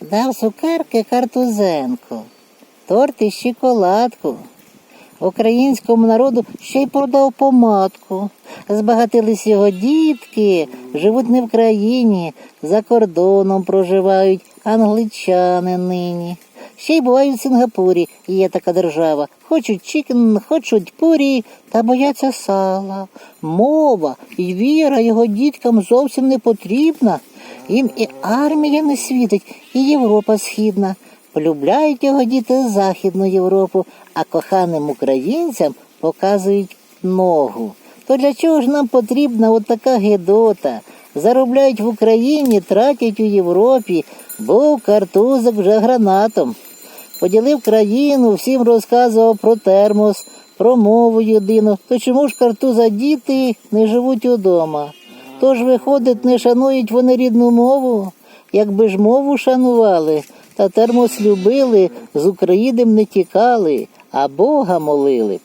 Дав цукерки картузенку, торт і шоколадку. Українському народу ще й продав помадку. Збагатились його дітки, живуть не в країні, за кордоном проживають англичани нині. Ще й бувають в Сингапурі, є така держава. Хочуть чікен, хочуть пурі, та бояться сала. Мова і віра його діткам зовсім не потрібна. Їм і армія не світить, і Європа східна. Полюбляють його діти Західну Європу, а коханим українцям показують ногу. То для чого ж нам потрібна от така гедота? Заробляють в Україні, тратять у Європі, був картузик вже гранатом. Поділив країну, всім розказував про термос, про мову єдину. То чому ж картуза діти не живуть удома? Тож, виходить, не шанують вони рідну мову. Якби ж мову шанували, та термос любили, з України б не тікали, а Бога молили.